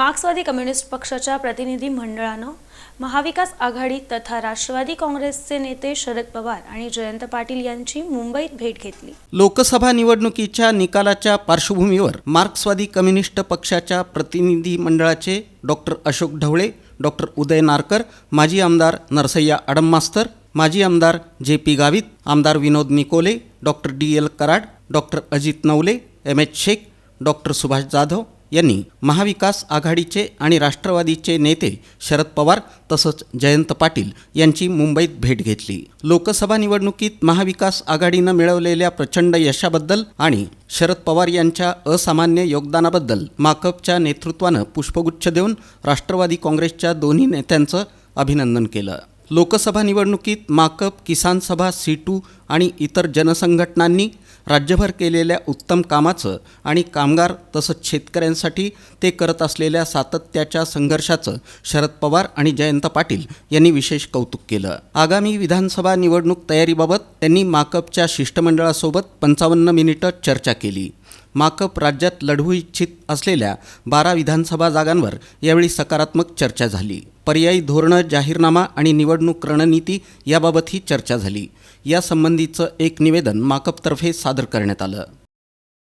मार्क्सवादी कम्युनिस्ट पक्षाच्या प्रतिनिधी मंडळानं महाविकास आघाडी तथा राष्ट्रवादी काँग्रेसचे नेते शरद पवार आणि जयंत पाटील यांची मुंबईत भेट घेतली. लोकसभा निवडणुकीच्या निकालाच्या पार्श्वभूमीवर मार्क्सवादी कम्युनिस्ट पक्षाच्या प्रतिनिधी मंडळाचे डॉक्टर अशोक ढवळे डॉक्टर उदय नारकर माजी आमदार नरसय्या आडममास्तर माजी आमदार जे पी गावित आमदार Vinod Nikole doctor D L Karad doctor Ajit Navale M H Shaikh doctor Subhash Jadhav यांनी महाविकास आघाडीचे आणि राष्ट्रवादीचे नेते शरद पवार तसंच जयंत पाटील यांची मुंबईत भेट घेतली. लोकसभा निवडणुकीत महाविकास आघाडीनं मिळवलेल्या प्रचंड यशाबद्दल आणि शरद पवार यांच्या असामान्य योगदानाबद्दल माकपच्या नेतृत्वानं पुष्पगुच्छ देऊन राष्ट्रवादी काँग्रेसच्या दोन्ही नेत्यांचं अभिनंदन केलं. लोकसभा निवडणुकीत माकप किसान सभा सीटू आणि इतर जनसंघटनांनी राज्यभर केलेल्या उत्तम कामाचं आणि कामगार तसंच शेतकऱ्यांसाठी ते करत असलेल्या सातत्याच्या संघर्षाचं शरद पवार आणि जयंत पाटील यांनी विशेष कौतुक केलं. आगामी विधानसभा निवडणूक तयारीबाबत त्यांनी माकपच्या शिष्टमंडळासोबत पंचावन्न मिनिटं चर्चा केली. माकप राज्यात लढवू इच्छित असलेल्या बारा विधानसभा जागांवर यावेळी सकारात्मक चर्चा झाली. पर्यायी धोरणं जाहीरनामा आणि निवडणूक रणनीती याबाबतही चर्चा झाली. यासंबंधीचं एक निवेदन माकपतर्फे सादर करण्यात आलं.